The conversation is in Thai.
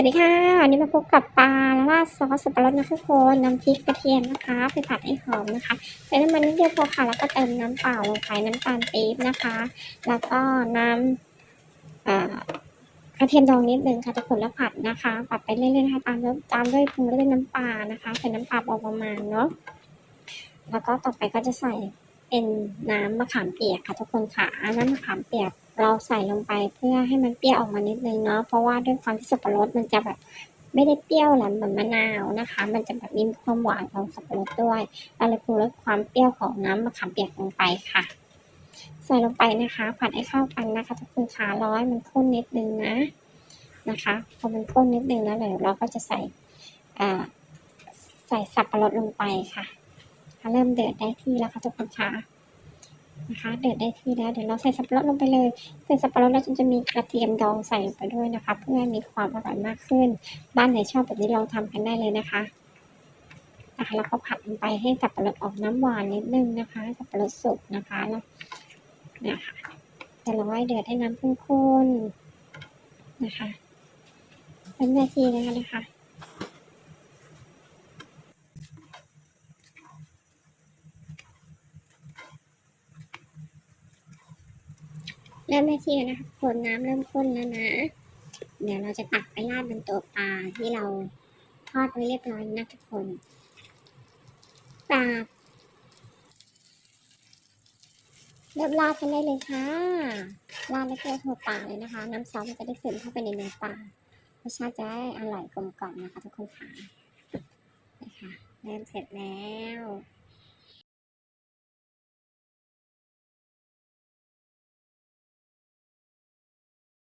สวัสดีค่ะวันนี้มาพบกับปลาราซอสสับปะรดนะคะทุกคนน้ำพริกกระเทียมนะคะไปผัดให้หอมนะคะใส่น้ำมันนิดเดียวพอค่ะแล้วก็เติมน้ำเปล่าลงไปน้ำตาลปี๊บนะคะ แล้วก็น้ำกระเทียมดองนิดนึงค่ะทุกคนแล้วผัดนะคะผัดไปเรื่อยๆนะคะตามด้วยตามด้วยปรุงด้วยน้ำปลานะคะใส่น้ำปลาพอประมาณเนาะแล้วก็ต่อไปก็จะใส่เป็นน้ำมะขามเปียกค่ะทุกคนค่ะน้ำมะขามเปียก เราใส่ลงไปเพื่อให้มันเปรี้ยวออกมานิดนึงเนาะเพราะว่าด้วยความที่สับปะรดมันจะแบบไม่ได้เปรี้ยวแหลมเหมือนมะนาวนะคะ มันจะแบบมีความหวานของสับปะรดด้วยเราเลยปรุงรสความเปรี้ยวของน้ำมะขามเปียกลงไปค่ะ ใส่ลงไปนะคะ ผัดให้เข้ากันนะคะทุกคนขาร้อยมันข้นนิดนึงนะนะคะพอมันข้นนิดนึงแล้วเดี๋ยวเราก็จะใส่อ่ใส่สับปะรดลงไปค่ะเริ่มเดือดได้ที่แล้วค่ะทุกคนคะ นะคะเดือดได้ที่แล้วเดี๋ยวเราใส่สับปะรดลงไปเลยใส่สับปะรดแล้วจะมีกระเทียมดองใส่ลงไปด้วยนะคะ เพื่อมีความอร่อยมากขึ้น บ้านไหนชอบแบบนี้ลองทำกันได้เลยนะคะนะคะแล้วก็ผัดลงไปให้สับปะรดออกน้ำหวานนิดนึงนะคะ สับปะรดสุกนะคะแล้วนี่ยค่ะแต่เราให้เดือดให้น้ำข้นๆนะคะเป็นนาทีนะคะนะคะ เริ่มได้ที่แล้วนะคะคนน้ำเริ่มข้นแล้วนะ เดี๋ยวเราจะตักไปราดบนตัวปลาที่เราทอดไว้เรียบร้อยนะทุกคนปลาเริ่มราดกันได้เลยค่ะราดแล้วก็หัวปลาเลยนะคะ น้ำซอสมันจะได้ซึมเข้าไปในเนื้อปลารสชาติจะอร่อยกลมกล่อมนะคะ ทุกคนค่ะนะคะเริ่มเสร็จแล้ว